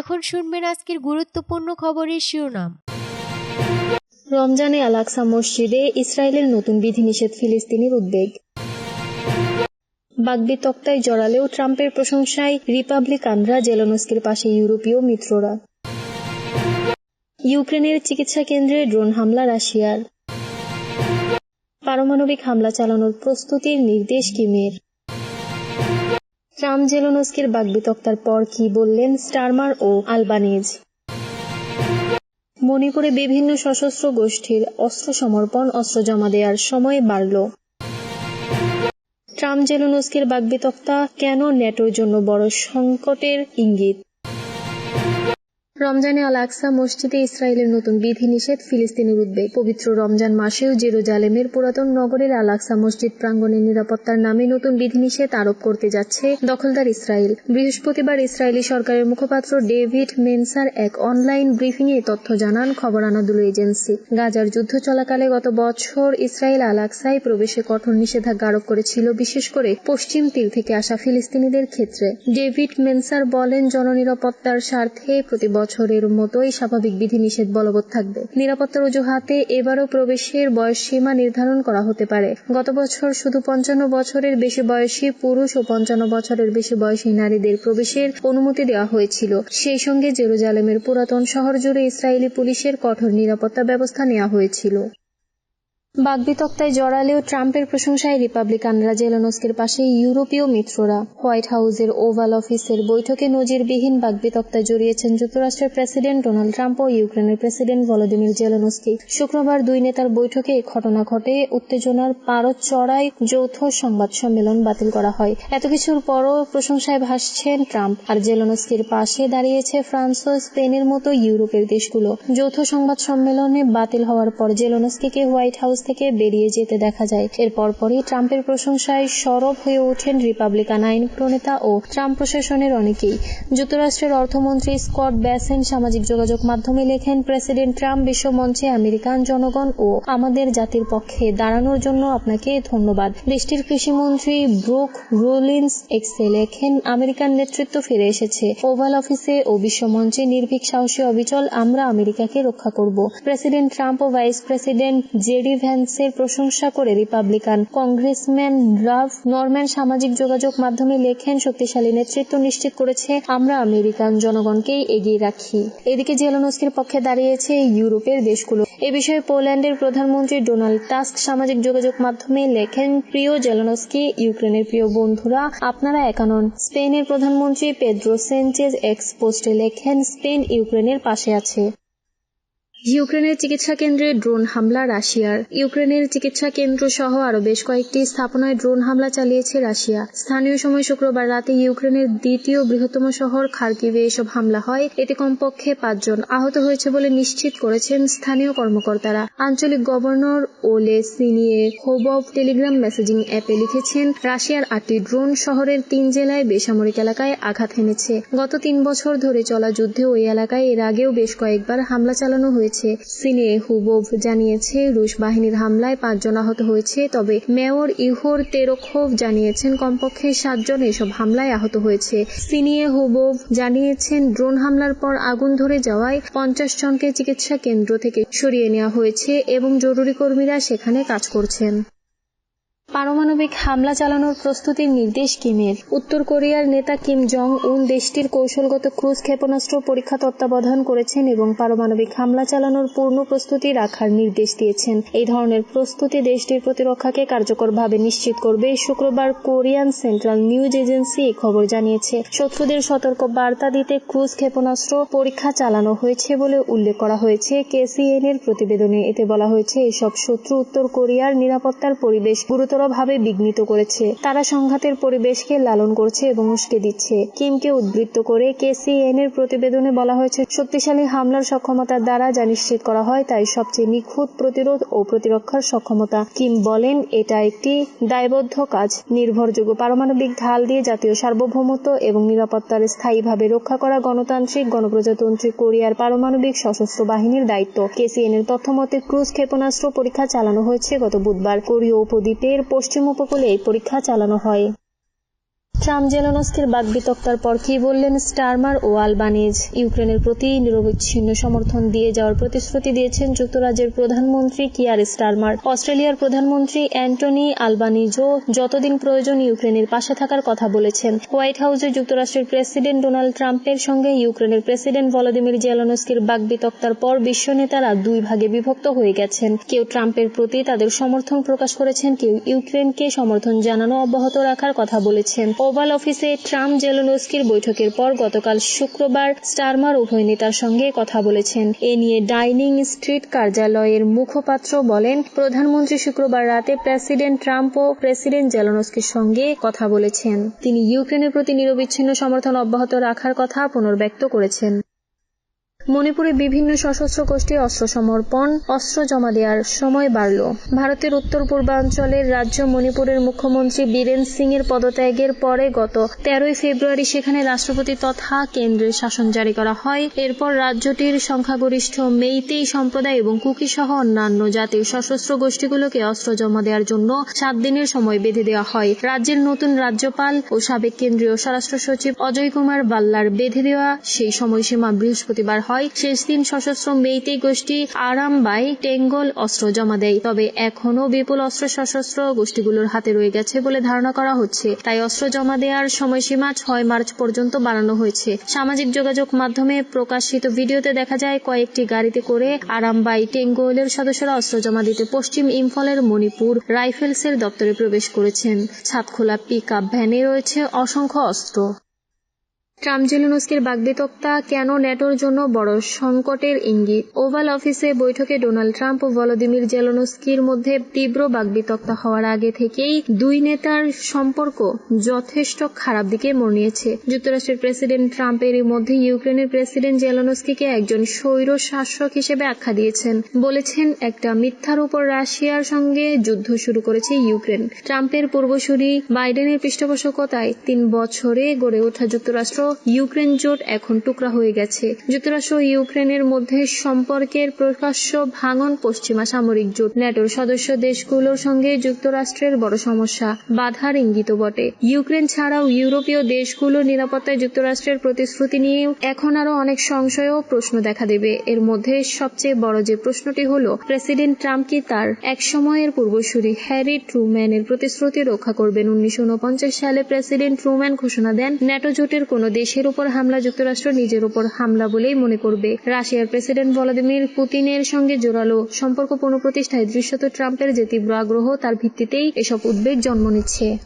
এখন শুনবেন আজকের গুরুত্বপূর্ণ খবরের শিরোনাম। রমজানে আলাকসা মসজিদে ইসরায়েলের নতুন বিধিনিষেধ ফিলিস্তিনের উদ্বেগ। বাগবিতক্তায় জড়ালেও ট্রাম্পের প্রশংসায় রিপাবলিকানরা জেলনস্কির পাশে ইউরোপীয় মিত্ররা। ইউক্রেনের চিকিৎসা কেন্দ্রে ড্রোন হামলা রাশিয়ার। পারমাণবিক হামলা চালানোর প্রস্তুতির নির্দেশ কিমের। ট্রাম্প জেলোনস্কির বাগবিতক্তার পর কি বললেন স্টারমার ও আলবানিজ? মণিপুরে বিভিন্ন সশস্ত্র গোষ্ঠীর অস্ত্র সমর্পণ অস্ত্র জমা দেওয়ার সময় বাড়ল। ট্রাম্প জেলোনস্কির বাগবিতক্তা কেন ন্যাটোর জন্য বড় সংকটের ইঙ্গিত? রমজানে আল আকসা মসজিদে ইসরায়েলের নতুন বিধিনিষেধ, ফিলিস্তিনের উদ্বেগ। পবিত্র রমজান মাসেও জেরুজালেমের পুরাতন নগরের আল আকসা মসজিদ প্রাঙ্গণের নিরাপত্তার নামে নতুন বিধিনিষেধ আরোপ করতে যাচ্ছে দখলদার ইসরায়েল। বৃহস্পতিবার ইসরায়েলি সরকারের মুখপাত্র ডেভিড মেনসার এক অনলাইন ব্রিফিং এ তথ্য জানান খবর আনাদুল এজেন্সি। গাজার যুদ্ধ চলাকালে গত বছর ইসরায়েল আল আকসায় প্রবেশে কঠোর নিষেধাজ্ঞা আরোপ করেছিল, বিশেষ করে পশ্চিম তীর থেকে আসা ফিলিস্তিনিদের ক্ষেত্রে। ডেভিড মেনসার বলেন, জননিরাপত্তার স্বার্থে প্রতি বছরের মতোই স্বাভাবিক বিধিনিষেধ বলবৎ থাকবে। নিরাপত্তার অজুহাতে এবারও প্রবেশের বয়স সীমা নির্ধারণ করা হতে পারে। গত বছর শুধু পঞ্চান্ন বছরের বেশি বয়সী পুরুষ ও পঞ্চান্ন বছরের বেশি বয়সী নারীদের প্রবেশের অনুমতি দেওয়া হয়েছিল। সেই সঙ্গে জেরুজালেমের পুরাতন শহর জুড়ে ইসরায়েলি পুলিশের কঠোর নিরাপত্তা ব্যবস্থা নেওয়া হয়েছিল। বাগবিতক্তায় জড়ালেও ট্রাম্পের প্রশংসায় রিপাবলিকানরা জেলনস্কের পাশে ইউরোপীয় মিত্ররা। হোয়াইট হাউসের ওভাল অফিসের বৈঠকে নজিরবিহীন বাগবিতক্তায় জড়িয়েছেন যুক্তরাষ্ট্রের প্রেসিডেন্ট ডোনাল্ড ট্রাম্প ও ইউক্রেনের প্রেসিডেন্ট ভলোদিমির জেলনস্কি। শুক্রবার দুই নেতার বৈঠকে এ ঘটনা ঘটে। উত্তেজনার পারদ চড়ায় যৌথ সংবাদ সম্মেলন বাতিল করা হয়। এত কিছুর পরও প্রশংসায় ভাসছেন ট্রাম্প। আর জেলনস্কির পাশে দাঁড়িয়েছে ফ্রান্স ও স্পেনের মতো ইউরোপের দেশগুলো। যৌথ সংবাদ সম্মেলনে বাতিল হওয়ার পর জেলনস্কিকে হোয়াইট হাউস থেকে বেরিয়ে যেতে দেখা যায়। এর পরপরই ট্রাম্পের প্রশংসায় সরব হয়ে ওঠেন রিপাবলিকান আইন প্রণেতা ও ট্রাম্প প্রশাসনের অনেকেই। যুক্তরাষ্ট্রের অর্থমন্ত্রী স্কট ব্যাসেন সামাজিক যোগাযোগ মাধ্যমে লেখেন, প্রেসিডেন্ট ট্রাম্প বিশ্ব মঞ্চে আমেরিকান জনগণ ও আমাদের জাতির পক্ষে দাঁড়ানোর জন্য আপনাকে ধন্যবাদ। দেশটির কৃষিমন্ত্রী ব্রুক রোলিন্স এক্সে লেখেন আমেরিকান নেতৃত্ব ফিরে এসেছে। ওভাল অফিসে ও বিশ্ব মঞ্চে নির্ভীক, সাহসী অবিচল আমরা আমেরিকাকে রক্ষা করব। প্রেসিডেন্ট ট্রাম্প ও ভাইস প্রেসিডেন্ট জেডি ভ্যান্সের প্রশংসা করে রিপাবলিকান কংগ্রেসম্যান রাভ নরম্যান সামাজিক যোগাযোগ মাধ্যমে লেখেন, শক্তিশালী নেতৃত্ব নিশ্চিত করেছে, আমরা আমেরিকান জনগণকেই এগিয়ে রাখি। এদিকে জেলনস্কির পক্ষে দাঁড়িয়েছে ইউরোপের দেশগুলো। এ বিষয়ে পোল্যান্ডের প্রধানমন্ত্রী ডোনাল্ড টাস্ক সামাজিক যোগাযোগ মাধ্যমে লেখেন, প্রিয় জেলনস্কি, ইউক্রেনের প্রিয় বন্ধুরা, আপনারা একা নন। স্পেনের প্রধানমন্ত্রী পেদ্রো সেনচেজ এক্স পোস্টে লেখেন, স্পেন ইউক্রেনের পাশে আছে। ইউক্রেনের চিকিৎসা কেন্দ্রে ড্রোন হামলা, রাশিয়ার ইউক্রেনের চিকিৎসা কেন্দ্র সহ আরও বেশ কয়েকটি স্থাপনায় ড্রোন হামলা চালিয়েছে রাশিয়া। স্থানীয় সময় শুক্রবার রাতে ইউক্রেনের দ্বিতীয় বৃহত্তম শহর খার্কিভে এসব হামলা হয়। এতে কমপক্ষে পাঁচজন আহত হয়েছে বলে নিশ্চিত করেছেন স্থানীয় কর্মকর্তারা। আঞ্চলিক গভর্নর ওলে সিনিয়ে হোবভ টেলিগ্রাম মেসেজিং অ্যাপে লিখেছেন, রাশিয়ার আটটি ড্রোন শহরের তিন জেলায় বেসামরিক এলাকায় আঘাত হেনেছে গত তিন বছর ধরে চলা যুদ্ধে ওই এলাকায় এর আগেও বেশ কয়েকবার হামলা চালানো হয়েছে। সিনে হুবোভ জানিয়েছে, রুশ বাহিনীর হামলায় পাঁচজন আহত হয়েছে, তবে মেয়র ইহোর তেরোখোভ জানিয়েছেন, কমপক্ষে সাতজন এসব হামলায় আহত হয়েছে। সিনিয়ে হুবোভ জানিয়েছেন, ড্রোন হামলার পর আগুন ধরে যাওয়ায় পঞ্চাশ জনকে চিকিৎসা কেন্দ্র থেকে সরিয়ে নেওয়া হয়েছে এবং জরুরি কর্মীরা সেখানে কাজ করছেন। পারমাণবিক হামলা চালানোর প্রস্তুতির নির্দেশ কিমের। উত্তর কোরিয়ার নেতা কিম জং উন দেশটির কৌশলগত ক্রুজ ক্ষেপণাস্ত্র পরীক্ষা তত্ত্বাবধান করেছেন এবং পারমাণবিক হামলা চালানোর পূর্ণ প্রস্তুতি রাখার নির্দেশ দিয়েছেন। এই ধরনের প্রস্তুতি দেশটির প্রতিরক্ষাকে কার্যকরভাবে নিশ্চিত করবে, শুক্রবার কোরিয়ান সেন্ট্রাল নিউজ এজেন্সি এই খবর জানিয়েছে। শত্রুদের সতর্ক বার্তা দিতে ক্রুজ ক্ষেপণাস্ত্র পরীক্ষা চালানো হয়েছে বলে উল্লেখ করা হয়েছে। কেসিএন এর প্রতিবেদনে এতে বলা হয়েছে, এসব শত্রু উত্তর কোরিয়ার নিরাপত্তার পরিবেশ গুরুতর গুরুতরভাবে বিঘ্নিত করেছে। তারা সংঘাতের পরিবেশকে লালন করছে এবং উস্কে দিচ্ছে। কিমকে উদ্বৃত্ত করে কেসিএন এর প্রতিবেদনে বলা হয়েছে, শক্তিশালী হামলার সক্ষমতার দ্বারা যা নিশ্চিত করা হয় তাই সবচেয়ে নিখুঁত প্রতিরোধ ও প্রতিরক্ষার সক্ষমতা। কিম বলেন, এটা একটি দায়বদ্ধ কাজ, নির্ভরযোগ্য পারমাণবিক ঢাল দিয়ে জাতীয় সার্বভৌমত্ব এবং নিরাপত্তার স্থায়ীভাবে রক্ষা করা গণতান্ত্রিক, গণপ্রজাতন্ত্রী কোরিয়ার পারমাণবিক সশস্ত্র বাহিনীর দায়িত্ব। কেসিএন এর তথ্য মতে ক্রুজ ক্ষেপণাস্ত্র পরীক্ষা চালানো হয়েছে গত বুধবার। কোরীয় উপদ্বীপের পশ্চিম উপকূলে এই পরীক্ষা চালানো হয়। ট্রাম্প জেলনস্কির বাগবিতক্তার পর কি বললেন স্টারমার ও আলবানিজ? ইউক্রেনের প্রতি নিরবচ্ছিন্ন সমর্থন দিয়ে যাওয়ার প্রতিশ্রুতি দিয়েছেন যুক্তরাজ্যের প্রধানমন্ত্রী কিয়ার স্টারমার। অস্ট্রেলিয়ার প্রধানমন্ত্রী অ্যান্টনি আলবানিজও যতদিন প্রয়োজন ইউক্রেনের পাশে থাকার কথা বলেছেন। হোয়াইট হাউসে যুক্তরাষ্ট্রের প্রেসিডেন্ট ডোনাল্ড ট্রাম্পের সঙ্গে ইউক্রেনের প্রেসিডেন্ট ভলোদিমির জেলনস্কির বাগবিতক্তার পর বিশ্ব নেতারা দুই ভাগে বিভক্ত হয়ে গেছেন। কেউ ট্রাম্পের প্রতি তাদের সমর্থন প্রকাশ করেছেন, কেউ ইউক্রেনকে সমর্থন জানানো অব্যাহত রাখার কথা বলেছেন। ওভাল অফিসে ট্রাম্প জেলোনস্কির বৈঠকের পর গতকাল শুক্রবার স্টারমার উভয় নেতার সঙ্গে কথা বলেছেন। এ নিয়ে ডাইনিং স্ট্রিট কার্যালয়ের মুখপাত্র বলেন, প্রধানমন্ত্রী শুক্রবার রাতে প্রেসিডেন্ট ট্রাম্প ও প্রেসিডেন্ট জেলোনস্কির সঙ্গে কথা বলেছেন। তিনি ইউক্রেনের প্রতি নিরবিচ্ছিন্ন সমর্থন অব্যাহত রাখার কথা পুনর্ব্যক্ত করেছেন। মণিপুরে বিভিন্ন সশস্ত্র গোষ্ঠীর অস্ত্র সমর্পণ, অস্ত্র জমা দেওয়ার সময় বাড়ল। ভারতের উত্তর পূর্বাঞ্চলের রাজ্য মণিপুরের মুখ্যমন্ত্রী বীরেন সিং এর পদত্যাগের পরে গত তেরোই ফেব্রুয়ারি সেখানে রাষ্ট্রপতি তথা কেন্দ্রের শাসন জারি করা হয়। এরপর রাজ্যটির সংখ্যাগরিষ্ঠ মেইতেই সম্প্রদায় এবং কুকি সহ অন্যান্য জাতির সশস্ত্র গোষ্ঠীগুলোকে অস্ত্র জমা দেওয়ার জন্য সাত দিনের সময় বেঁধে দেওয়া হয়। রাজ্যের নতুন রাজ্যপাল ও সাবেক কেন্দ্রীয় স্বরাষ্ট্র সচিব অজয় কুমার বাল্লার বেঁধে দেওয়া সেই সময়সীমা বৃহস্পতিবার হয়। শেষ দিন সশস্ত্র মেইতেই গোষ্ঠী আরামবাই টেঙ্গল অস্ত্র জমা দেয়। তবে এখনও বিপুল অস্ত্র সশস্ত্র গোষ্ঠীগুলোর হাতে রয়ে গেছে বলে ধারণা করা হচ্ছে। তাই অস্ত্র জমা দেওয়ার সময়সীমা ছয় মার্চ পর্যন্ত বাড়ানো হয়েছে। সামাজিক যোগাযোগ মাধ্যমে প্রকাশিত ভিডিওতে দেখা যায়, কয়েকটি গাড়িতে করে আরামবাই টেঙ্গোলের সদস্যরা অস্ত্র জমা দিতে পশ্চিম ইম্ফলের মণিপুর রাইফেলসের দপ্তরে প্রবেশ করেছেন। ছাদখোলা পিক আপ ভ্যানে রয়েছে অসংখ্য অস্ত্র। ট্রাম্প জেলেনস্কির বাগবিতক্তা কেন ন্যাটোর জন্য বড় সংকটের ইঙ্গিত? ওভাল অফিসে বৈঠকে ডোনাল্ড ট্রাম্প ও ভলোদিমির জেলনস্কির মধ্যে তীব্র বাগবিতক্তা হওয়ার আগে থেকেই দুই নেতার সম্পর্ক যথেষ্ট খারাপ দিকে মোড় নিয়েছে। যুক্তরাষ্ট্রের প্রেসিডেন্ট ট্রাম্প এরই মধ্যে ইউক্রেনের প্রেসিডেন্ট জেলনস্কিকে একজন স্বৈর শাসক হিসেবে আখ্যা দিয়েছেন। বলেছেন, একটা মিথ্যার উপর রাশিয়ার সঙ্গে যুদ্ধ শুরু করেছে ইউক্রেন। ট্রাম্পের পূর্বসূরি বাইডেনের পৃষ্ঠপোষকতায় তিন বছরে গড়ে ওঠা যুক্তরাষ্ট্র ইউক্রেন জোট এখন টুকরা হয়ে গেছে। যুক্তরাষ্ট্র ইউক্রেনের মধ্যে সম্পর্কের প্রকাশ্য ভাঙন পশ্চিমা সামরিক জোট। ন্যাটোর সদস্য দেশগুলোর সঙ্গে যুক্তরাষ্ট্রের বড় সমস্যা, বাধার ইঙ্গিত বটে। ইউক্রেন ছাড়াও ইউরোপীয় দেশগুলোর নিরাপত্তায় যুক্তরাষ্ট্রের প্রতিশ্রুতি নিয়েও এখন আরও অনেক সংশয় ও প্রশ্ন দেখা দেবে। এর মধ্যে সবচেয়ে বড় যে প্রশ্নটি হল, প্রেসিডেন্ট ট্রাম্প কি তার এক সময়ের পূর্বসূরি হ্যারি ট্রুম্যানের প্রতিশ্রুতি রক্ষা করবেন? উনিশশো উনপঞ্চাশ সালে প্রেসিডেন্ট ট্রুম্যান ঘোষণা দেন, ন্যাটো জোটের কোন দেশের উপর হামলা, যুক্তরাষ্ট্র নিজের উপর হামলা বলেই মনে করবে। রাশিয়ার প্রেসিডেন্ট ভলাদিমির পুতিনের সঙ্গে জোরালো সম্পর্ক পুনঃপ্রতিষ্ঠায় দৃশ্যত ট্রাম্পের যে তীব্র আগ্রহ, তার ভিত্তিতেই এসব উদ্বেগ জন্ম নিচ্ছে।